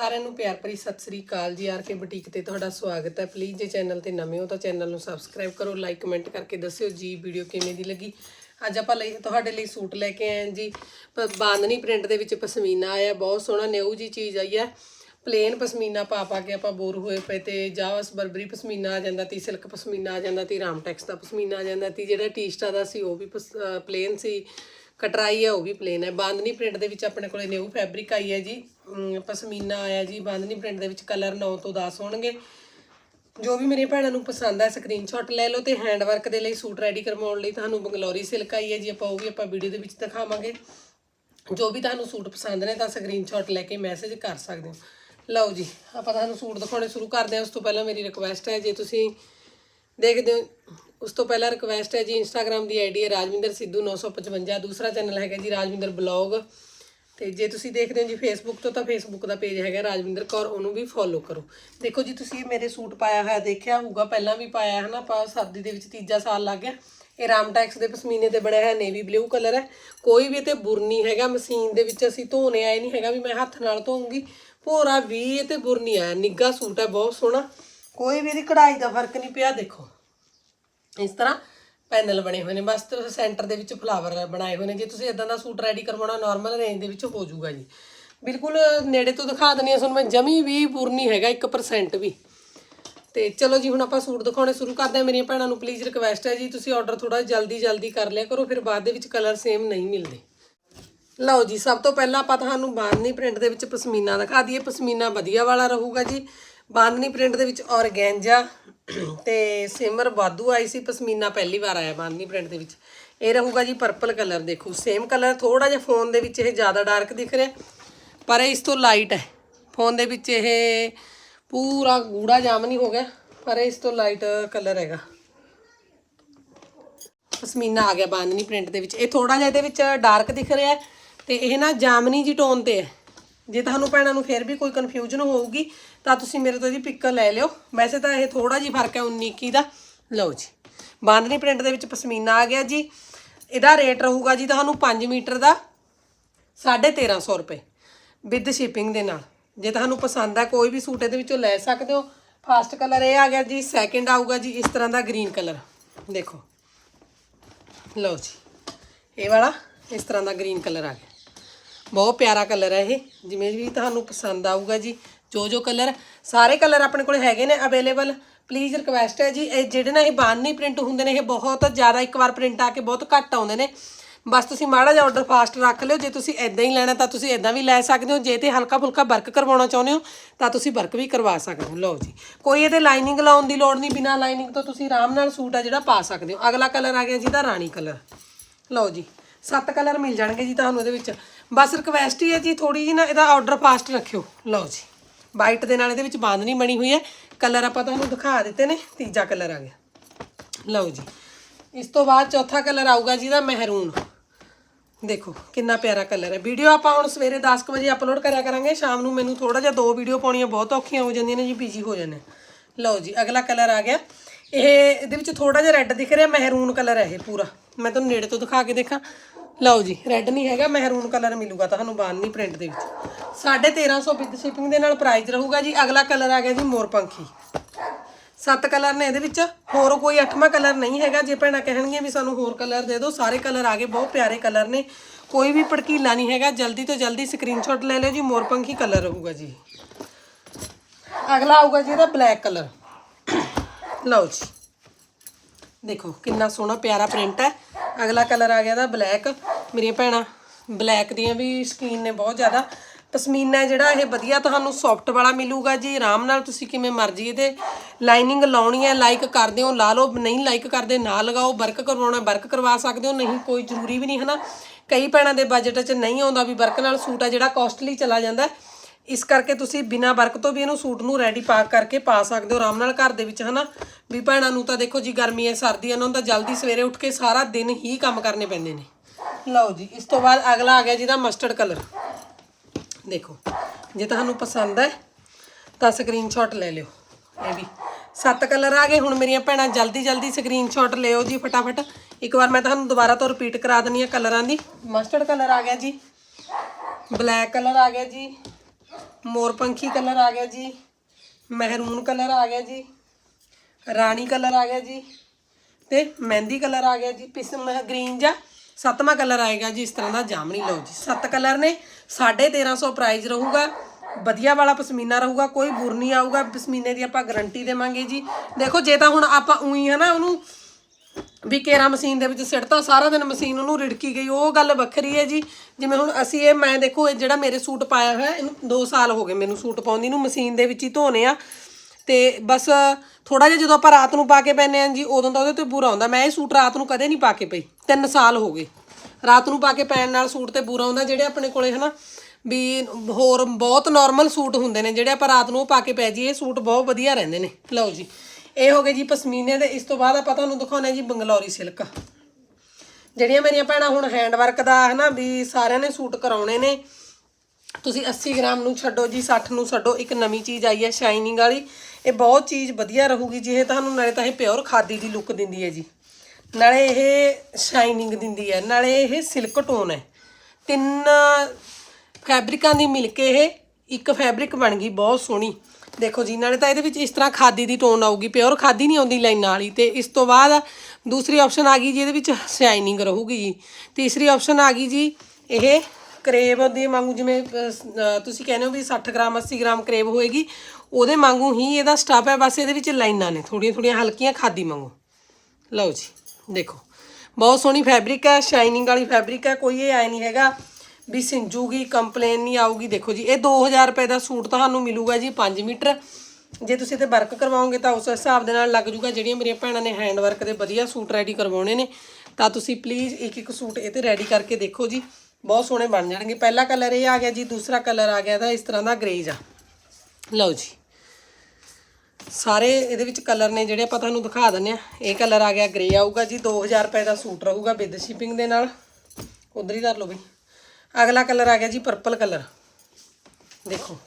ਸਾਰਿਆਂ ਨੂੰ ਪਿਆਰ ਭਰੀ ਸਤਿ ਸ੍ਰੀ ਅਕਾਲ ਜੀ, ਆਰ ਕੇ ਬੁਟੀਕ ਤੇ ਤੁਹਾਡਾ ਸਵਾਗਤ ਹੈ। ਪਲੀਜ਼ ਜੇ ਚੈਨਲ ਤੇ ਨਵੇਂ ਹੋ ਤਾਂ ਚੈਨਲ ਨੂੰ ਸਬਸਕ੍ਰਾਈਬ ਕਰੋ ਲਾਈਕ ਕਮੈਂਟ ਕਰਕੇ ਦੱਸਿਓ ਜੀ ਵੀਡੀਓ ਕਿਵੇਂ ਦੀ ਲੱਗੀ। ਅੱਜ ਆਪਾਂ ਲਈ ਤੁਹਾਡੇ ਲਈ ਸੂਟ ਲੈ ਕੇ ਆਏ ਹਾਂ ਜੀ। ਪ- ਬਾਂਦਨੀ ਪ੍ਰਿੰਟ ਦੇ ਵਿੱਚ ਪਸ਼ਮੀਨਾ ਆਇਆ, ਬਹੁਤ ਸੋਹਣਾ ਨਿਊ ਜੀ ਚੀਜ਼ ਆਈ ਹੈ। ਪਲੇਨ ਪਸ਼ਮੀਨਾ ਪਾ ਪਾ ਕੇ ਆਪਾਂ ਬੋਰ ਹੋਏ ਪਏ ਤੇ ਜਾਵਸ ਬਰਬਰੀ ਪਸ਼ਮੀਨਾ ਆ ਜਾਂਦਾ ਤੀ ਸਿਲਕ ਪਸ਼ਮੀਨਾ ਆ ਜਾਂਦਾ ਤੀ, ਰਾਮਟੈਕਸ ਦਾ ਪਸ਼ਮੀਨਾ ਆ ਜਾਂਦਾ ਤੀ, ਜਿਹੜਾ ਟੀਸਟਾ ਦਾ ਸੀ ਉਹ ਵੀ ਪਲੇਨ ਸੀ। ਕਟਰਾਈ ਹੈ, ਉਹ ਵੀ ਪਲੇਨ ਹੈ। ਬਾਂਦਨੀ ਪ੍ਰਿੰਟ ਦੇ ਵਿੱਚ ਆਪਣੇ ਕੋਲੇ ਨਿਊ ਫੈਬਰਿਕ ਆਈ ਹੈ ਜੀ। ਪਸ਼ਮੀਨਾ ਆਇਆ ਜੀ ਬਾਂਦਨੀ ਪ੍ਰਿੰਟ ਦੇ ਵਿੱਚ ਕਲਰ 9 ਤੋਂ 10 ਹੋਣਗੇ। ਜੋ ਵੀ ਮੇਰੀਆਂ ਭੈਣਾਂ ਨੂੰ ਪਸੰਦ ਹੈ ਸਕਰੀਨਸ਼ਾਟ ਲੈ ਲਓ ਤੇ ਹੈਂਡ ਵਰਕ ਦੇ ਲਈ ਸੂਟ ਰੈਡੀ ਕਰਵਾਉਣ ਲਈ ਤੁਹਾਨੂੰ ਬੰਗਲੌਰੀ ਸਿਲਕ ਆਈ ਹੈ ਜੀ, ਆਪਾਂ ਉਹ ਵੀ ਆਪਾਂ ਵੀਡੀਓ ਦੇ ਵਿੱਚ ਦਿਖਾਵਾਂਗੇ। ਜੋ ਵੀ ਤੁਹਾਨੂੰ ਸੂਟ ਪਸੰਦ ਨੇ ਤਾਂ ਸਕਰੀਨਸ਼ਾਟ ਲੈ ਕੇ ਮੈਸੇਜ ਕਰ ਸਕਦੇ ਹੋ। ਲਓ ਜੀ, ਆਪਾਂ ਤੁਹਾਨੂੰ ਸੂਟ ਦਿਖਾਉਣੇ ਸ਼ੁਰੂ ਕਰਦੇ ਹਾਂ। ਉਸ ਤੋਂ ਪਹਿਲਾਂ ਮੇਰੀ ਰਿਕੁਐਸਟ ਹੈ, ਜੇ ਤੁਸੀਂ ਦੇਖਦੇ ਹੋ, ਉਸ ਤੋਂ ਪਹਿਲਾਂ ਰਿਕੁਐਸਟ ਹੈ ਜੀ ਇੰਸਟਾਗ੍ਰam ਦੀ ਆਈਡੀ ਹੈ ਰਾਜਵਿੰਦਰ ਸਿੱਧੂ 955 ਦੂਸਰਾ ਚੈਨਲ ਹੈਗਾ ਜੀ, ਰਾਜਵਿੰਦਰ ਬਲੌਗ। ਤੇ ਜੇ ਤੁਸੀਂ ਦੇਖਦੇ ਹੋ ਜੀ ਫੇਸਬੁੱਕ ਤੋਂ ਤਾਂ ਫੇਸਬੁੱਕ ਦਾ ਪੇਜ ਹੈਗਾ ਰਾਜਵਿੰਦਰ ਕੌਰ, ਉਹਨੂੰ ਵੀ ਫੋਲੋ ਕਰੋ। ਦੇਖੋ ਜੀ ਤੁਸੀਂ ਮੇਰੇ ਸੂਟ ਪਾਇਆ ਹੋਇਆ ਦੇਖਿਆ ਹੋਊਗਾ, ਪਹਿਲਾਂ ਵੀ ਪਾਇਆ ਹੈ ਨਾ, ਆਪਾਂ ਸਰਦੀ ਦੇ ਵਿੱਚ ਤੀਜਾ ਸਾਲ ਲੱਗ ਗਿਆ। ਇਹ ਰਾਮਟੈਕਸ ਦੇ ਪਸ਼ਮੀਨੇ ਤੇ ਬਣਿਆ ਹੈ ਨੇਵੀ ਬਲੂ ਕਲਰ ਹੈ। ਕੋਈ ਵੀ ਤੇ ਬੁਰਨੀ ਹੈਗਾ, ਮਸ਼ੀਨ ਦੇ ਵਿੱਚ ਅਸੀਂ ਧੋਣੇ ਆਏ ਨਹੀਂ ਹੈਗਾ ਵੀ ਮੈਂ ਹੱਥ ਨਾਲ ਧੋਉਂਗੀ ਭੋਰਾ ਵੀ ਇਹ ਤੇ ਬੁਰਨੀ ਆਇਆ ਨਿੱਗਾ ਸੂਟ ਹੈ, ਬਹੁਤ ਸੋਹਣਾ। ਕੋਈ ਵੀ ਇਹਦੀ ਕਢਾਈ ਦਾ ਫ਼ਰਕ ਨਹੀਂ ਪਿਆ, ਦੇਖੋ। ਇਸ ਤਰ੍ਹਾਂ ਪੈਨਲ ਬਣੇ ਹੋਏ ਨੇ, ਬਸ ਸੈਂਟਰ ਦੇ ਵਿੱਚ ਫਲਾਵਰ ਬਣਾਏ ਹੋਏ ਨੇ, ਜੇ ਤੁਸੀਂ ਇਦਾਂ ਦਾ ਸੂਟ ਰੈਡੀ ਕਰਵਾਉਣਾ ਨਾਰਮਲ ਰੇਂਜ ਦੇ ਵਿੱਚ ਹੋ ਜਾਊਗਾ ਜੀ। ਬਿਲਕੁਲ ਨੇੜੇ ਤੋਂ ਦਿਖਾ ਦਨੀ ਆ ਤੁਹਾਨੂੰ ਮੈਂ, ਜਮੀ ਵੀ ਪੂਰਨੀ ਹੈਗਾ 1% ਵੀ। ਤੇ ਚਲੋ ਜੀ, ਹੁਣ ਆਪਾਂ ਸੂਟ ਦਿਖਾਉਣੇ ਸ਼ੁਰੂ ਕਰਦੇ ਹਾਂ। ਮੇਰੀਆਂ ਭੈਣਾਂ ਨੂੰ ਪਲੀਜ਼ ਰਿਕਵੈਸਟ ਹੈ ਜੀ, ਤੁਸੀਂ ਆਰਡਰ ਥੋੜਾ ਜਲਦੀ ਜਲਦੀ ਕਰ ਲਿਆ ਕਰੋ, ਫਿਰ ਬਾਅਦ ਦੇ ਵਿੱਚ ਕਲਰ ਸੇਮ ਨਹੀਂ ਮਿਲਦੇ। ਲਓ ਜੀ, ਸਭ ਤੋਂ ਪਹਿਲਾਂ ਆਪਾਂ ਤੁਹਾਨੂੰ ਬਾਂਦਨੀ ਪ੍ਰਿੰਟ ਦੇ ਵਿੱਚ ਪਸ਼ਮੀਨਾ ਦਿਖਾ ਦਈਏ। ਪਸ਼ਮੀਨਾ ਵਧੀਆ ਵਾਲਾ ਰਹੂਗਾ ਜੀ। ਬਾਂਦਨੀ ਪ੍ਰਿੰਟ ਦੇ ਵਿੱਚ ਔਰਗੈਂਜਾ ਤੇ ਸਿਮਰ ਵਾਧੂ ਆਈ ਸੀ, ਪਸ਼ਮੀਨਾ ਪਹਿਲੀ ਵਾਰ ਆਇਆ ਬਾਂਦਨੀ ਪ੍ਰਿੰਟ ਦੇ ਵਿੱਚ। ਇਹ ਰਹੂਗਾ ਜੀ ਪਰਪਲ ਕਲਰ ਦੇਖੋ। ਸੇਮ ਕਲਰ ਥੋੜਾ ਜਿਹਾ ਫੋਨ ਦੇ ਵਿੱਚ ਇਹ ਜ਼ਿਆਦਾ ਡਾਰਕ ਦਿਖ ਰਿਹਾ, ਪਰ ਇਹ ਇਸ ਤੋਂ ਲਾਈਟ ਹੈ। ਫੋਨ ਦੇ ਵਿੱਚ ਇਹ ਪੂਰਾ ਗੂੜਾ ਜਾਮਨੀ ਹੋ ਗਿਆ, ਪਰ ਇਸ ਤੋਂ ਲਾਈਟ ਕਲਰ ਹੈਗਾ। ਪਸ਼ਮੀਨਾ ਆ ਗਿਆ ਬਾਂਦਨੀ ਪ੍ਰਿੰਟ ਦੇ ਵਿੱਚ। ਇਹ ਥੋੜਾ ਜਿਹਾ ਇਹਦੇ ਵਿੱਚ ਡਾਰਕ ਦਿਖ ਰਿਹਾ ਹੈ ਤੇ ਇਹ ਨਾ ਜਾਮਨੀ ਜੀ ਟੋਨ ਤੇ ਹੈ। ਜੇ ਤੁਹਾਨੂੰ ਭੈਣਾਂ ਨੂੰ ਫਿਰ ਵੀ ਕੋਈ ਕਨਫਿਊਜ਼ਨ ਹੋਊਗੀ ਤਾਂ ਤੁਸੀਂ ਮੇਰੇ ਤੋਂ ਇਹਦੀ ਪਿਕ ਲੈ ਲਿਓ। ਵੈਸੇ ਤਾਂ ਇਹ ਥੋੜਾ ਜਿਹਾ ਫ਼ਰਕ ਹੈ 19 ਕੀ ਦਾ। ਲਓ ਜੀ, ਬਾਂਦਨੀ ਪ੍ਰਿੰਟ ਦੇ ਵਿੱਚ ਪਸ਼ਮੀਨਾ ਆ ਗਿਆ ਜੀ। ਇਹਦਾ ਰੇਟ ਰਹੂਗਾ ਜੀ ਤੁਹਾਨੂੰ 5 ਮੀਟਰ ਦਾ 1350 ਰੁਪਏ ਵਿਦ ਸ਼ਿਪਿੰਗ ਦੇ ਨਾਲ। ਜੇ ਤੁਹਾਨੂੰ ਪਸੰਦ ਆ ਕੋਈ ਵੀ ਸੂਟ ਇਹਦੇ ਵਿੱਚੋਂ ਲੈ ਸਕਦੇ ਹੋ। ਫਸਟ ਕਲਰ ਇਹ ਆ ਗਿਆ ਜੀ ਸੈਕਿੰਡ ਆਊਗਾ ਜੀ, ਇਸ ਤਰ੍ਹਾਂ ਦਾ ਗ੍ਰੀਨ ਕਲਰ ਦੇਖੋ। ਲਓ ਜੀ, ਇਹ ਵਾਲਾ ਇਸ ਤਰ੍ਹਾਂ ਦਾ ਗ੍ਰੀਨ ਕਲਰ ਆ ਗਿਆ। ਬਹੁਤ ਪਿਆਰਾ ਕਲਰ ਹੈ ਇਹ। ਜਿਵੇਂ ਵੀ ਤੁਹਾਨੂੰ ਪਸੰਦ ਆਊਗਾ ਜੀ ਜੋ ਜੋ ਕਲਰ ਸਾਰੇ ਕਲਰ ਆਪਣੇ ਕੋਲ ਹੈਗੇ ਨੇ ਅਵੇਲੇਬਲ। ਪਲੀਜ਼ ਰਿਕਵੈਸਟ ਹੈ ਜੀ, ਇਹ ਜਿਹੜੇ ਨਾ ਇਹ ਬਾਨੀ ਪ੍ਰਿੰਟ ਹੁੰਦੇ ਨੇ, ਇਹ ਬਹੁਤ ਜ਼ਿਆਦਾ ਇੱਕ ਵਾਰ ਪ੍ਰਿੰਟ ਆ ਕੇ ਬਹੁਤ ਘੱਟ ਆਉਂਦੇ ਨੇ। ਬਸ ਤੁਸੀਂ ਮਾੜਾ ਜਿਹਾ ਆਰਡਰ ਫਾਸਟ ਰੱਖ ਲਿਓ, ਜੇ ਤੁਸੀਂ ਇਦਾਂ ਹੀ ਲੈਣਾ ਤਾਂ ਤੁਸੀਂ ਇਦਾਂ ਵੀ ਲੈ ਸਕਦੇ ਹੋ। ਜੇ ਤੇ ਹਲਕਾ ਫੁਲਕਾ ਵਰਕ ਕਰਵਾਉਣਾ ਚਾਹੁੰਦੇ ਹੋ, ਤਾਂ ਤੁਸੀਂ ਵਰਕ ਵੀ ਕਰਵਾ ਸਕਦੇ ਹੋ। ਲਓ ਜੀ, ਕੋਈ ਇਹਦੇ ਲਾਈਨਿੰਗ ਲਾਉਣ ਦੀ ਲੋੜ ਨਹੀਂ, ਬਿਨਾ ਲਾਈਨਿੰਗ ਤੋਂ ਤੁਸੀਂ ਆਰਾਮ ਨਾਲ ਸੂਟ ਆ ਜਿਹੜਾ ਪਾ ਸਕਦੇ ਹੋ। ਅਗਲਾ ਕਲਰ ਆ ਗਿਆ ਜਿਹਦਾ ਰਾਣੀ ਕਲਰ। ਲਓ ਜੀ, ਸੱਤ ਕਲਰ ਮਿਲ ਜਾਣਗੇ ਜੀ ਤੁਹਾਨੂੰ ਇਹਦੇ ਵਿੱਚ। ਬਸ ਰਿਕਵੈਸਟ ਹੀ ਹੈ ਜੀ ਥੋੜੀ ਜੀ ਨਾ ਇਹਦਾ ਆਰਡਰ ਫਾਸਟ ਰੱਖਿਓ। ਲਓ ਜੀ। ਵਾਈਟ ਦੇ ਨਾਲ ਇਹਦੇ ਵਿੱਚ ਬਾਂਦਨੀ ਬਣੀ ਹੋਈ ਹੈ। ਕਲਰ ਆਪਾਂ ਤੁਹਾਨੂੰ ਦਿਖਾ ਦਿੱਤੇ ਨੇ, ਤੀਜਾ ਕਲਰ ਆ ਗਿਆ। ਲਓ ਜੀ। ਇਸ ਤੋਂ ਬਾਅਦ ਚੌਥਾ ਕਲਰ ਆਊਗਾ ਜਿਹਦਾ ਮਹਿਰੂਨ। ਦੇਖੋ, ਕਿੰਨਾ ਪਿਆਰਾ ਕਲਰ ਹੈ। ਵੀਡੀਓ ਆਪਾਂ ਹੁਣ ਸਵੇਰੇ 10 ਕੁ ਵਜੇ ਅਪਲੋਡ ਕਰਿਆ ਕਰਾਂਗੇ। ਸ਼ਾਮ ਨੂੰ ਮੈਨੂੰ ਥੋੜਾ ਜਿਹਾ ਦੋ ਵੀਡੀਓ ਪਾਉਣੀਆਂ ਬਹੁਤ ਔਖੀਆਂ ਹੋ ਜਾਂਦੀਆਂ ਨੇ, ਜੀ ਬਿਜ਼ੀ ਹੋ ਜਾਂਦੇ ਹਾਂ। ਲਓ ਜੀ, ਅਗਲਾ ਕਲਰ ਆ ਗਿਆ। ਇਹ, ਇਹਦੇ ਵਿੱਚ ਥੋੜਾ ਜਿਹਾ ਰੈੱਡ ਦਿਖ ਰਿਹਾ, ਮਹਿਰੂਨ ਕਲਰ ਹੈ ਇਹ ਪੂਰਾ। ਮੈਂ ਤੁਹਾਨੂੰ ਨੇੜੇ ਤੋਂ ਦਿਖਾ ਕੇ ਦੇਖਾਂ। ਲਓ ਜੀ ਰੈੱਡ ਨਹੀਂ ਹੈਗਾ ਮਹਿਰੂਨ ਕਲਰ ਮਿਲੂਗਾ ਤੁਹਾਨੂੰ ਬਾਨਨੀ ਪ੍ਰਿੰਟ ਦੇ ਵਿੱਚ। 1350 ਵਿਦ ਸ਼ਿਪਿੰਗ ਦੇ ਨਾਲ ਪ੍ਰਾਈਸ ਰਹੂਗਾ ਜੀ, ਅਗਲਾ ਕਲਰ ਆ ਗਿਆ ਜੀ ਮੋਰਪੰਖੀ ਸੱਤ ਕਲਰ ਨੇ ਇਹਦੇ ਵਿੱਚ, ਹੋਰ ਕੋਈ ਅੱਠਵਾਂ ਕਲਰ ਨਹੀਂ ਹੈਗਾ, ਜੇ ਭੈਣਾਂ ਕਹਿਣਗੀਆਂ ਵੀ ਸਾਨੂੰ ਹੋਰ ਕਲਰ ਦੇ ਦਿਓ, ਸਾਰੇ ਕਲਰ ਆ ਗਏ, ਬਹੁਤ ਪਿਆਰੇ ਕਲਰ ਨੇ। ਕੋਈ ਵੀ ਭੜਕੀਲਾ ਨਹੀਂ ਹੈਗਾ, ਜਲਦੀ ਤੋਂ ਜਲਦੀ ਸਕਰੀਨਸ਼ਾਟ ਲੈ ਲਿਓ ਜੀ ਮੋਰਪੰਖੀ ਕਲਰ ਰਹੂਗਾ ਜੀ। ਅਗਲਾ ਆਊਗਾ ਜੀ ਇਹਦਾ ਬਲੈਕ ਕਲਰ ਲਓ ਜੀ। ਦੇਖੋ, ਕਿੰਨਾ ਸੋਹਣਾ ਪਿਆਰਾ ਪ੍ਰਿੰਟ ਹੈ। ਅਗਲਾ ਕਲਰ ਆ ਗਿਆ ਦਾ ਬਲੈਕ। ਮੇਰੀਆਂ ਭੈਣਾਂ, ਬਲੈਕ ਦੀਆਂ ਵੀ ਸਕੀਨ ਨੇ ਬਹੁਤ ਜ਼ਿਆਦਾ। ਪਸ਼ਮੀਨਾ ਜਿਹੜਾ, ਇਹ ਵਧੀਆ ਤੁਹਾਨੂੰ ਸੌਫਟ ਵਾਲਾ ਮਿਲੂਗਾ ਜੀ। ਆਰਾਮ ਨਾਲ ਤੁਸੀਂ ਕਿਵੇਂ ਮਰਜ਼ੀ ਇਹਦੇ ਲਾਈਨਿੰਗ ਲਾਉਣੀ ਹੈ ਲਾਈਕ ਕਰਦੇ ਹੋ, ਲਾ ਲਓ। ਨਹੀਂ ਲਾਈਕ ਕਰਦੇ, ਨਾ ਲਗਾਓ। ਵਰਕ ਕਰਵਾਉਣਾ ਵਰਕ ਕਰਵਾ ਸਕਦੇ ਹੋ। ਨਹੀਂ, ਕੋਈ ਜ਼ਰੂਰੀ ਵੀ ਨਹੀਂ, ਹਨਾ। ਕਈ ਭੈਣਾਂ ਦੇ ਬਜਟ 'ਚ ਨਹੀਂ ਆਉਂਦਾ ਵੀ ਵਰਕ ਨਾਲ ਸੂਟ ਆ ਜਿਹੜਾ ਕਾਸਟਲੀ ਚਲਾ ਜਾਂਦਾ ਇਸ ਕਰਕੇ ਤੁਸੀਂ ਬਿਨਾ ਵਰਕ ਤੋਂ ਵੀ ਇਹਨੂੰ ਸੂਟ ਨੂੰ ਰੈਡੀ ਪਾ ਕਰਕੇ ਪਾ ਸਕਦੇ ਹੋ। ਆਰਾਮ ਨਾਲ ਘਰ ਦੇ ਵਿੱਚ, ਹਨਾ? ਵੀ ਭੈਣਾਂ ਨੂੰ ਤਾਂ ਦੇਖੋ ਜੀ, ਗਰਮੀ ਹੈ ਸਰਦੀ ਹੈ ਉਹਨਾਂ ਨੂੰ ਤਾਂ ਜਲਦੀ ਸਵੇਰੇ ਉੱਠ ਕੇ ਸਾਰਾ ਦਿਨ ਹੀ ਕੰਮ ਕਰਨੇ ਪੈਂਦੇ ਨੇ। ਲਓ ਜੀ, ਇਸ ਤੋਂ ਬਾਅਦ ਅਗਲਾ ਆ ਗਿਆ ਜਿਹਦਾ ਮਸਟਰਡ ਕਲਰ ਦੇਖੋ, ਜੇ ਤੁਹਾਨੂੰ ਪਸੰਦ ਹੈ, ਤਾਂ ਸਕਰੀਨਸ਼ਾਟ ਲੈ ਲਿਓ। ਇਹ ਵੀ ਸੱਤ ਕਲਰ ਆ ਗਏ, ਹੁਣ ਮੇਰੀਆਂ ਭੈਣਾਂ ਜਲਦੀ ਜਲਦੀ ਸਕਰੀਨਸ਼ਾਟ ਲਿਓ ਜੀ, ਫਟਾਫਟ। ਇੱਕ ਵਾਰ ਮੈਂ ਤੁਹਾਨੂੰ ਦੁਬਾਰਾ ਤੋਂ ਰਿਪੀਟ ਕਰਾ ਦਿੰਨੀ ਆ ਕਲਰਾਂ ਦੀ। ਮਸਟਰਡ ਕਲਰ ਆ ਗਿਆ ਜੀ। ਬਲੈਕ ਕਲਰ ਆ ਗਿਆ ਜੀ। ਮੋਰਪੰਖੀ ਕਲਰ ਆ ਗਿਆ ਜੀ, ਮਹਿਰੂਨ ਕਲਰ ਆ ਗਿਆ ਜੀ, ਰਾਣੀ ਕਲਰ ਆ ਗਿਆ ਜੀ ਤੇ ਮਹਿੰਦੀ ਕਲਰ ਆ ਗਿਆ ਜੀ, ਪਿਸਮ ਗ੍ਰੀਨ ਜਾਂ ਸੱਤਵਾਂ ਕਲਰ ਆਏਗਾ ਜੀ, ਇਸ ਤਰ੍ਹਾਂ ਦਾ ਜਾਮਣੀ ਲਓ ਜੀ। ਸੱਤ ਕਲਰ ਨੇ 1350 ਪ੍ਰਾਈਸ ਰਹੂਗਾ, ਵਧੀਆ ਵਾਲਾ ਪਸ਼ਮੀਨਾ ਰਹੂਗਾ, ਕੋਈ ਬੁਰ ਨਹੀਂ ਆਊਗਾ, ਪਸ਼ਮੀਨੇ ਦੀ ਆਪਾਂ ਗਾਰੰਟੀ ਦੇਵਾਂਗੇ ਜੀ। ਦੇਖੋ, ਜੇ ਤਾਂ ਹੁਣ ਆਪਾਂ ਉਹੀ ਹਨਾ ਉਹਨੂੰ ਵੀ ਕੇਰਾ ਮਸ਼ੀਨ ਦੇ ਵਿੱਚ ਸਿੱਟਤਾ ਸਾਰਾ ਦਿਨ ਮਸ਼ੀਨ ਉਹਨੂੰ ਰਿੜਕੀ ਗਈ, ਉਹ ਗੱਲ ਵੱਖਰੀ ਹੈ ਜੀ। ਜਿਵੇਂ ਹੁਣ ਅਸੀਂ ਇਹ, ਮੈਂ ਦੇਖੋ, ਇਹ ਜਿਹੜਾ ਮੇਰੇ ਸੂਟ ਪਾਇਆ ਹੋਇਆ, ਇਹਨੂੰ 2 ਸਾਲ ਹੋ ਗਏ ਮੈਨੂੰ ਸੂਟ ਪਾਉਂਦੀ ਨੂੰ, ਮਸ਼ੀਨ ਦੇ ਵਿੱਚ ਹੀ ਧੋਨੇ ਆ। ਤੇ ਬਸ ਥੋੜਾ ਜਿਹਾ ਜਦੋਂ ਆਪਾਂ ਰਾਤ ਨੂੰ ਪਾ ਕੇ ਪੈਨੇ ਆ ਜੀ, ਉਦੋਂ ਤਾਂ ਉਹਦੇ ਤੇ ਬੁਰਾ ਹੁੰਦਾ। ਮੈਂ ਇਹ ਸੂਟ ਰਾਤ ਨੂੰ ਕਦੇ ਨਹੀਂ ਪਾ ਕੇ ਪਈ 3 ਸਾਲ ਹੋ ਗਏ। ਰਾਤ ਨੂੰ ਪਾ ਕੇ ਪੈਣ ਨਾਲ ਸੂਟ ਤੇ ਬੁਰਾ ਹੁੰਦਾ, ਜਿਹੜੇ ਆਪਣੇ ਕੋਲੇ ਹਨਾ, ਵੀ ਹੋਰ ਬਹੁਤ ਨਾਰਮਲ ਸੂਟ ਹੁੰਦੇ ਨੇ, ਜਿਹੜੇ ਆਪਾਂ ਰਾਤ ਨੂੰ ਉਹ ਪਾ ਕੇ ਪੈ ਜੀ ਇਹ ਸੂਟ ਬਹੁਤ ਵਧੀਆ ਰਹਿੰਦੇ ਨੇ। ਲਓ ਜੀ। ਇਹ ਹੋ ਗਏ ਜੀ ਪਸ਼ਮੀਨੇ ਦੇ, ਇਸ ਤੋਂ ਬਾਅਦ ਆਪਾਂ ਤੁਹਾਨੂੰ ਦਿਖਾਉਣੇ ਜੀ ਬੰਗਲੌਰੀ ਸਿਲਕ। ਜਿਹੜੀਆਂ ਮੇਰੀਆਂ ਭੈਣਾਂ ਹੁਣ ਹੈਂਡ ਵਰਕ ਦਾ ਨਾ ਵੀ ਸਾਰਿਆਂ ਨੇ ਸੂਟ ਕਰਾਉਣੇ ਨੇ। ਤੁਸੀਂ 80 ਗ੍ਰਾਮ ਨੂੰ ਛੱਡੋ ਜੀ 60 ਨੂੰ ਛੱਡੋ, ਇੱਕ ਨਵੀਂ ਚੀਜ਼ ਆਈ ਹੈ ਸ਼ਾਈਨਿੰਗ ਵਾਲੀ। ਇਹ ਬਹੁਤ ਚੀਜ਼ ਵਧੀਆ ਰਹੂਗੀ ਜੀ, ਇਹ ਤੁਹਾਨੂੰ ਨਾਲੇ ਤਾਂ ਇਹ ਪਿਓਰ ਖਾਦੀ ਦੀ ਲੁੱਕ ਦਿੰਦੀ ਹੈ ਜੀ। ਨਾਲੇ ਇਹ ਸ਼ਾਈਨਿੰਗ ਦਿੰਦੀ ਹੈ, ਨਾਲੇ ਇਹ ਸਿਲਕ ਟੋਨ ਹੈ। ਤਿੰਨ ਫੈਬਰਿਕਾਂ ਦੀ ਮਿਲ ਕੇ ਇਹ ਇੱਕ ਫੈਬਰਿਕ ਬਣ ਗਈ, ਬਹੁਤ ਸੋਹਣੀ। ਦੇਖੋ ਜੀ, ਨਾਲੇ ਤਾਂ ਇਹਦੇ ਵਿੱਚ ਇਸ ਤਰ੍ਹਾਂ ਖਾਦੀ ਦੀ ਟੋਨ ਆਊਗੀ ਪਿਓਰ ਖਾਦੀ ਨਹੀਂ ਆਉਂਦੀ ਲਾਈਨਾਂ ਵਾਲੀ ਤੇ ਇਸ ਤੋਂ ਬਾਅਦ ਦੂਸਰੀ ਆਪਸ਼ਨ ਆ ਗਈ ਜੀ, ਇਹਦੇ ਵਿੱਚ ਸ਼ਾਈਨਿੰਗ ਰਹੂਗੀ ਜੀ। ਤੀਸਰੀ ਆਪਸ਼ਨ ਆ ਗਈ ਜੀ, ਇਹ ਕਰੇਬ ਦੀ ਵਾਂਗੂ ਜਿਵੇਂ ਤੁਸੀਂ ਕਹਿੰਦੇ ਹੋ ਵੀ 60 ਗ੍ਰਾਮ 80 ਗ੍ਰਾਮ ਕਰੇਬ ਹੋਏਗੀ, ਉਹਦੇ ਵਾਂਗੂ ਹੀ ਇਹਦਾ ਸਟਾਫ ਹੈ, ਬਸ ਇਹਦੇ ਵਿੱਚ ਲਾਈਨਾਂ ਨੇ ਥੋੜੀਆਂ ਥੋੜੀਆਂ ਹਲਕੀਆਂ ਖਾਦੀ ਵਾਂਗੂ। ਲਓ ਜੀ, ਦੇਖੋ, ਬਹੁਤ ਸੋਹਣੀ ਫੈਬਰਿਕ ਹੈ ਸ਼ਾਈਨਿੰਗ ਵਾਲੀ ਫੈਬਰਿਕ ਹੈ, ਕੋਈ ਇਹ ਐ ਨਹੀਂ ਹੈਗਾ। ਵੀ ਸਿੰਜੂਗੀ ਕੰਪਲੇਨ ਨਹੀਂ ਆਊਗੀ। ਦੇਖੋ ਜੀ, ਇਹ 2000 ਰੁਪਏ ਦਾ ਸੂਟ ਤੁਹਾਨੂੰ ਮਿਲੂਗਾ ਜੀ 5 ਮੀਟਰ। ਜੇ ਤੁਸੀਂ ਤੇ ਵਰਕ ਕਰਵਾਓਗੇ ਤਾਂ ਉਸ ਹਿਸਾਬ ਦੇ ਨਾਲ ਲੱਗ ਜੂਗਾ, ਜਿਹੜੀਆਂ ਮੇਰੀਆਂ ਭੈਣਾਂ ਨੇ ਹੈਂਡ ਵਰਕ ਦੇ ਵਧੀਆ ਸੂਟ ਰੈਡੀ ਕਰਵਾਉਣੇ ਨੇ। ਤਾਂ ਤੁਸੀਂ ਪਲੀਜ਼ ਇੱਕ ਇੱਕ ਸੂਟ ਇਹ ਤੇ ਰੈਡੀ ਕਰਕੇ ਦੇਖੋ ਜੀ। ਬਹੁਤ ਸੋਹਣੇ ਬਣ ਜਾਣਗੇ। ਪਹਿਲਾ ਕਲਰ ਇਹ ਆ ਗਿਆ ਜੀ, ਦੂਸਰਾ ਕਲਰ ਆ ਗਿਆ ਤਾਂ ਇਸ ਤਰ੍ਹਾਂ ਦਾ ਗ੍ਰੇਜ ਆ ਲਓ ਜੀ। ਸਾਰੇ ਇਹਦੇ ਵਿੱਚ ਕਲਰ ਨੇ ਜਿਹੜੇ ਆਪਾਂ ਤੁਹਾਨੂੰ ਦਿਖਾ ਦਿੰਨੇ ਆ। ਇਹ ਕਲਰ ਆ ਗਿਆ ਗ੍ਰੇ ਆਊਗਾ ਜੀ। 2000 ਰੁਪਏ ਦਾ ਸੂਟ ਰਹੂਗਾ ਵਿਦ ਸ਼ਿਪਿੰਗ ਦੇ ਨਾਲ। ਉਧਰ ਹੀ ਕਰ ਲਓ ਬਈ। ਅਗਲਾ ਕਲਰ ਆ ਗਿਆ ਜੀ ਪਰਪਲ ਕਲਰ। ਦੇਖੋ,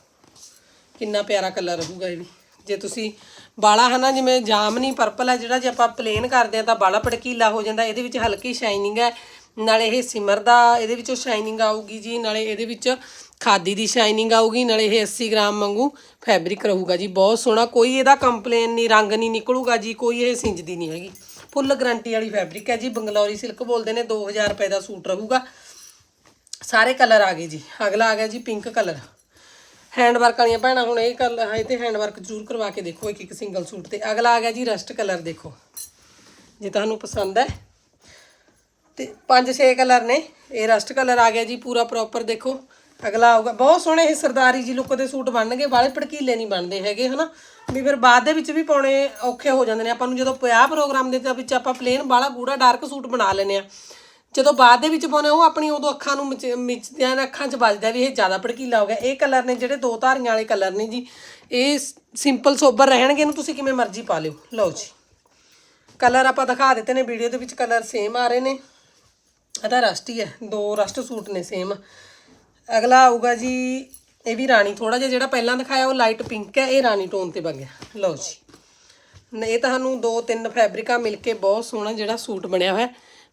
ਕਿੰਨਾ ਪਿਆਰਾ ਕਲਰ ਰਹੂਗਾ ਇਹ ਵੀ। ਜੇ ਤੁਸੀਂ ਬਾਲਾ ਹਨਾ, ਜਿਵੇਂ ਜਾਮਨੀ ਪਰਪਲ ਹੈ, ਜਿਹੜਾ ਜੇ ਆਪਾਂ ਪਲੇਨ ਕਰਦੇ ਆ ਤਾਂ ਬਾਲਾ ਪੜਕੀਲਾ ਹੋ ਜਾਂਦਾ, ਇਹਦੇ ਵਿੱਚ ਹਲਕੀ ਸ਼ਾਈਨਿੰਗ ਹੈ। ਨਾਲੇ ਇਹ ਸਿਮਰ ਦਾ, ਇਹਦੇ ਵਿੱਚੋਂ ਸ਼ਾਈਨਿੰਗ ਆਊਗੀ ਜੀ, ਨਾਲੇ ਇਹਦੇ ਵਿੱਚ ਖਾਦੀ ਦੀ ਸ਼ਾਈਨਿੰਗ ਆਊਗੀ, ਨਾਲੇ ਇਹ 80 ਗ੍ਰਾਮ ਵਾਂਗੂ ਫੈਬਰਿਕ ਰਹੂਗਾ ਜੀ। ਬਹੁਤ ਸੋਹਣਾ, ਕੋਈ ਇਹਦਾ ਕੰਪਲੇਨ ਨਹੀਂ, ਰੰਗ ਨਹੀਂ ਨਿਕਲੂਗਾ ਜੀ, ਕੋਈ ਇਹ ਸਿੰਜਦੀ ਨਹੀਂ ਹੈਗੀ। ਫੁੱਲ ਗਰੰਟੀ ਵਾਲੀ ਫੈਬਰਿਕ ਹੈ ਜੀ, ਬੰਗਲੌਰੀ ਸਿਲਕ ਬੋਲਦੇ ਨੇ 2000 ਰੁਪਏ ਦਾ ਸੂਟ ਰਹੂਗਾ। ਸਾਰੇ ਕਲਰ ਆ ਗਏ ਜੀ। ਅਗਲਾ ਆ ਗਿਆ ਜੀ ਪਿੰਕ ਕਲਰ। ਹੈਂਡ ਵਰਕ ਵਾਲੀਆਂ ਭੈਣਾਂ ਹੁਣ ਇਹ ਕਲਰ ਹੈ ਤੇ ਹੈਂਡ ਵਰਕ ਜ਼ਰੂਰ ਕਰਵਾ ਕੇ ਦੇਖੋ ਇੱਕ ਇੱਕ ਸਿੰਗਲ ਸੂਟ ਤੇ। ਅਗਲਾ ਆ ਗਿਆ ਜੀ ਰਸਟ ਕਲਰ ਦੇਖੋ। ਜੇ ਤੁਹਾਨੂੰ ਪਸੰਦ ਹੈ। ਤੇ ਪੰਜ ਛੇ ਕਲਰ ਨੇ। ਇਹ ਰਸਟ ਕਲਰ ਆ ਗਿਆ ਜੀ ਪੂਰਾ ਪ੍ਰੋਪਰ ਦੇਖੋ। ਅਗਲਾ ਆਊਗਾ। ਬਹੁਤ ਸੋਹਣੇ ਇਹ ਸਰਦਾਰੀ ਜੀ ਲੁੱਕ ਦੇ ਸੂਟ ਬਣਨਗੇ। ਵਾਲੇ ਭੜਕੀਲੇ ਨਹੀਂ ਬਣਦੇ ਹੈਗੇ, ਹਨਾ? ਵੀ ਫਿਰ ਬਾਅਦ ਦੇ ਵਿੱਚ ਵੀ ਪਾਉਣੇ ਔਖੇ ਹੋ ਜਾਂਦੇ ਨੇ। ਆਪਾਂ ਨੂੰ ਜਦੋਂ ਪਿਆ ਪ੍ਰੋਗਰਾਮ ਦੇ ਤਾਂ ਵਿੱਚ ਆਪਾਂ ਪਲੇਨ ਵਾਲਾ ਗੂੜਾ ਡਾਰਕ ਸੂਟ ਬਣਾ ਲੈਨੇ ਆ ਜਦੋਂ ਬਾਅਦ ਦੇ ਵਿੱਚ ਪਾਉਨੇ ਉਹ ਆਪਣੀ ਉਦੋਂ ਅੱਖਾਂ ਨੂੰ ਮਿਚ- ਮਿਚਦਿਆਂ ਨੇ, ਅੱਖਾਂ 'ਚ ਵੱਜਦਾ ਵੀ ਇਹ ਜ਼ਿਆਦਾ ਭੜਕੀਲਾ ਹੋ ਗਿਆ। ਇਹ ਕਲਰ ਨੇ ਜਿਹੜੇ ਦੋ ਧਾਰੀਆਂ ਵਾਲੇ ਕਲਰ ਨੇ ਜੀ, ਇਹ ਸਿੰਪਲ ਸੋਬਰ ਰਹਿਣਗੇ, ਇਹਨੂੰ ਤੁਸੀਂ ਕਿਵੇਂ ਮਰਜ਼ੀ ਪਾ ਲਿਓ। ਲਓ ਜੀ। ਕਲਰ ਆਪਾਂ ਦਿਖਾ ਦਿੱਤੇ ਨੇ ਵੀਡੀਓ ਦੇ ਵਿੱਚ ਕਲਰ ਸੇਮ ਆ ਰਹੇ ਨੇ। ਇਹਦਾ ਰਸਟ ਹੀ ਹੈ, ਦੋ ਰਸਟ ਸੂਟ ਨੇ ਸੇਮ ਅਗਲਾ ਆਊਗਾ ਜੀ, ਇਹ ਵੀ ਰਾਣੀ ਥੋੜਾ ਜਿਹਾ, ਜਿਹੜਾ ਪਹਿਲਾਂ ਦਿਖਾਇਆ, ਉਹ ਲਾਈਟ ਪਿੰਕ ਹੈ, ਇਹ ਰਾਣੀ ਟੋਨ ਤੇ ਬਣ ਗਿਆ। ਲਓ ਜੀ। ਨ- ਇਹ ਤੁਹਾਨੂੰ ਦੋ ਤਿੰਨ ਫੈਬਰਿਕਾਂ ਮਿਲ ਕੇ ਬਹੁਤ ਸੋਹਣਾ ਜਿਹੜਾ ਸੂਟ ਬਣਿਆ ਹੋਇਆ।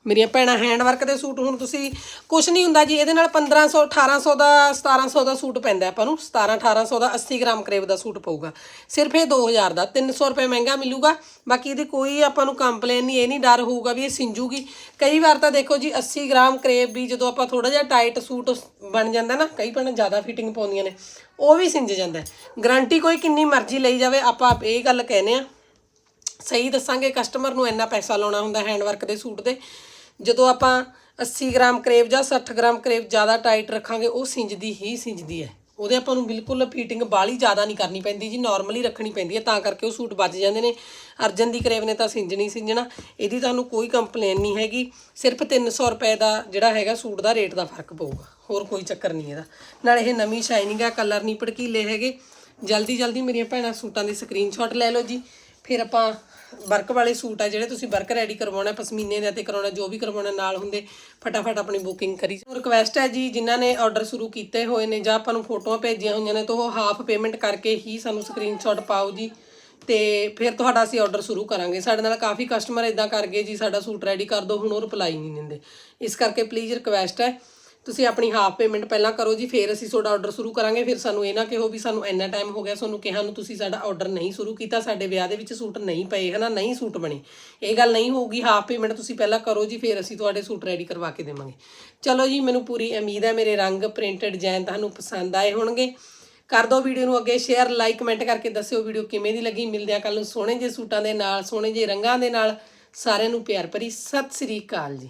ਮੇਰੀਆਂ ਭੈਣਾਂ ਹੈਂਡ ਵਰਕ ਦੇ ਸੂਟ ਹੁਣ ਤੁਸੀਂ ਕੁਝ ਨਹੀਂ ਹੁੰਦਾ ਜੀ, ਇਹਦੇ ਨਾਲ 1500 1800 ਦਾ 1700 ਦਾ ਸੂਟ ਪੈਂਦਾ ਆਪਾਂ ਨੂੰ। 17 1800 ਦਾ 80 ਗ੍ਰਾਮ ਕਰੇਬ ਦਾ ਸੂਟ ਪਊਗਾ। ਸਿਰਫ ਇਹ 2000 ਦਾ 300 ਰੁਪਏ ਮਹਿੰਗਾ ਮਿਲੂਗਾ। ਬਾਕੀ ਇਹਦੀ ਕੋਈ ਆਪਾਂ ਨੂੰ ਕੰਪਲੇਨ ਨਹੀਂ, ਇਹ ਨਹੀਂ ਡਰ ਹੋਊਗਾ ਵੀ ਇਹ ਸਿੰਜੂਗੀ। ਕਈ ਵਾਰ ਤਾਂ ਦੇਖੋ ਜੀ 80 ਗ੍ਰਾਮ ਕਰੇਬ ਵੀ ਜਦੋਂ ਆਪਾਂ ਥੋੜਾ ਜਿਹਾ ਟਾਈਟ ਸੂਟ ਬਣ ਜਾਂਦਾ ਨਾ, ਕਈ ਭੈਣਾਂ ਜ਼ਿਆਦਾ ਫਿਟਿੰਗ ਪਾਉਂਦੀਆਂ ਨੇ, ਉਹ ਵੀ ਸਿੰਜ ਜਾਂਦਾ। ਗਰੰਟੀ ਕੋਈ ਕਿੰਨੀ ਮਰਜ਼ੀ ਲਈ ਜਾਵੇ, ਆਪਾਂ ਇਹ ਗੱਲ ਕਹਿੰਦੇ ਆ ਸਹੀ ਦੱਸਾਂਗੇ ਕਸਟਮਰ ਨੂੰ ਇੰਨਾ ਪੈਸਾ ਲਾਉਣਾ ਹੁੰਦਾ ਹੈਂਡ ਵਰਕ ਦੇ ਸੂਟ ਦੇ। ਜਦੋਂ ਆਪਾਂ 80 ਗ੍ਰਾਮ ਕਰੇਵ ਜਾਂ 60 ਗ੍ਰਾਮ ਕਰੇਵ ਜ਼ਿਆਦਾ ਟਾਈਟ ਰੱਖਾਂਗੇ, ਉਹ ਸਿੰਜਦੀ ਹੀ ਸਿੰਜਦੀ ਹੈ। ਉਹਦੇ ਆਪਾਂ ਨੂੰ ਬਿਲਕੁਲ ਫੀਟਿੰਗ ਬਾਲੀ ਜ਼ਿਆਦਾ ਨਹੀਂ ਕਰਨੀ ਪੈਂਦੀ ਜੀ ਨਾਰਮਲੀ ਰੱਖਣੀ ਪੈਂਦੀ ਹੈ, ਤਾਂ ਕਰਕੇ ਉਹ ਸੂਟ ਵੱਜ ਜਾਂਦੇ ਨੇ। ਅਰਜਨ ਦੀ ਕਰੇਵ ਨੇ ਤਾਂ ਸਿੰਜਣੀ ਸਿੰਜਣਾ, ਇਹਦੀ ਤੁਹਾਨੂੰ ਕੋਈ ਕੰਪਲੇਨ ਨਹੀਂ ਹੈਗੀ। ਸਿਰਫ 300 ਰੁਪਏ ਦਾ ਜਿਹੜਾ ਹੈਗਾ ਸੂਟ ਦਾ ਰੇਟ ਦਾ ਫ਼ਰਕ ਪਊਗਾ, ਹੋਰ ਕੋਈ ਚੱਕਰ ਨਹੀਂ ਇਹਦਾ। ਨਾਲ ਇਹ ਨਵੀਂ ਸ਼ਾਈਨਿੰਗ ਹੈ ਕਲਰ ਨਹੀਂ ਭੜਕੀਲੇ ਹੈਗੇ। ਜਲਦੀ ਜਲਦੀ ਮੇਰੀਆਂ ਭੈਣਾਂ ਸੂਟਾਂ ਦੇ ਸਕਰੀਨਸ਼ਾਟ ਲੈ ਲਓ ਜੀ। ਫਿਰ ਆਪਾਂ ਵਰਕ ਵਾਲੇ ਸੂਟ ਆ ਜਿਹੜੇ ਤੁਸੀਂ ਵਰਕ ਰੈਡੀ ਕਰਵਾਉਣਾ, ਪਸ਼ਮੀਨੇ ਦੇ ਤੇ ਕਰਾਉਣਾ, ਜੋ ਵੀ ਕਰਵਾਉਣਾ ਨਾਲ ਹੁੰਦੇ, ਫਟਾਫਟ ਆਪਣੀ ਬੁਕਿੰਗ ਕਰੀ ਰਿਕਵੈਸਟ ਹੈ ਜੀ, ਜਿਨ੍ਹਾਂ ਨੇ ਆਰਡਰ ਸ਼ੁਰੂ ਕੀਤੇ ਹੋਏ ਨੇ ਜਾਂ ਆਪਾਂ ਨੂੰ ਫੋਟੋਆਂ ਭੇਜੀਆਂ ਹੋਈਆਂ ਨੇ, ਤਾਂ ਉਹ ਹਾਫ ਪੇਮੈਂਟ ਕਰਕੇ ਹੀ ਸਾਨੂੰ ਸਕਰੀਨਸ਼ਾਟ ਪਾਓ ਜੀ ਤੇ ਫਿਰ ਤੁਹਾਡਾ ਅਸੀਂ ਆਰਡਰ ਸ਼ੁਰੂ ਕਰਾਂਗੇ। ਸਾਡੇ ਨਾਲ ਕਾਫੀ ਕਸਟਮਰ ਇਦਾਂ ਕਰ ਗਏ ਜੀ, ਸਾਡਾ ਸੂਟ ਰੈਡੀ ਕਰ ਦਿਓ, ਹੁਣ ਉਹ ਰਿਪਲਾਈ ਨਹੀਂ ਦਿੰਦੇ। ਇਸ ਕਰਕੇ ਪਲੀਜ਼ ਰਿਕਵੈਸਟ ਹੈ ਤੁਸੀਂ ਆਪਣੀ ਹਾਫ ਪੇਮੈਂਟ ਪਹਿਲਾਂ ਕਰੋ ਜੀ, ਫਿਰ ਅਸੀਂ ਤੁਹਾਡਾ ਆਰਡਰ ਸ਼ੁਰੂ ਕਰਾਂਗੇ, ਫਿਰ ਸਾਨੂੰ ਇਹ ਨਾ ਕਿਹੋ ਵੀ ਸਾਨੂੰ ਇੰਨਾ ਟਾਈਮ ਹੋ ਗਿਆ, ਤੁਹਾਨੂੰ ਕਿਹਾ ਨੂੰ ਤੁਸੀਂ ਸਾਡਾ ਆਰਡਰ ਨਹੀਂ ਸ਼ੁਰੂ ਕੀਤਾ, ਸਾਡੇ ਵਿਆਹ ਦੇ ਵਿੱਚ ਸੂਟ ਨਹੀਂ ਪਏ, ਹਨਾ, ਨਹੀਂ ਸੂਟ ਬਣੇ। ਇਹ ਗੱਲ ਨਹੀਂ ਹੋਊਗੀ ਹਾਫ ਪੇਮੈਂਟ ਤੁਸੀਂ ਪਹਿਲਾਂ ਕਰੋ ਜੀ, ਫਿਰ ਅਸੀਂ ਤੁਹਾਡੇ ਸੂਟ ਰੈਡੀ ਕਰਵਾ ਕੇ ਦੇਵਾਂਗੇ। ਚਲੋ ਜੀ, ਮੈਨੂੰ ਪੂਰੀ ਉਮੀਦ ਹੈ, ਮੇਰੇ ਰੰਗ ਪ੍ਰਿੰਟਡ ਡਿਜ਼ਾਈਨ ਤੁਹਾਨੂੰ ਪਸੰਦ ਆਏ ਹੋਣਗੇ। ਕਰ ਦਿਓ ਵੀਡੀਓ ਨੂੰ ਅੱਗੇ ਸ਼ੇਅਰ ਲਾਈਕ ਕਮੈਂਟ ਕਰਕੇ ਦੱਸਿਓ ਵੀਡੀਓ ਕਿਵੇਂ ਦੀ ਲੱਗੀ। ਮਿਲਦੇ ਆ ਕੱਲ ਨੂੰ ਸੋਹਣੇ ਜਿਹੇ ਸੂਟਾਂ ਦੇ ਨਾਲ, ਸੋਹਣੇ ਜਿਹੇ ਰੰਗਾਂ ਦੇ ਨਾਲ। ਸਾਰਿਆਂ ਨੂੰ ਪਿਆਰ ਭਰੀ ਸਤਿ ਸ੍ਰੀ ਅਕਾਲ ਜੀ।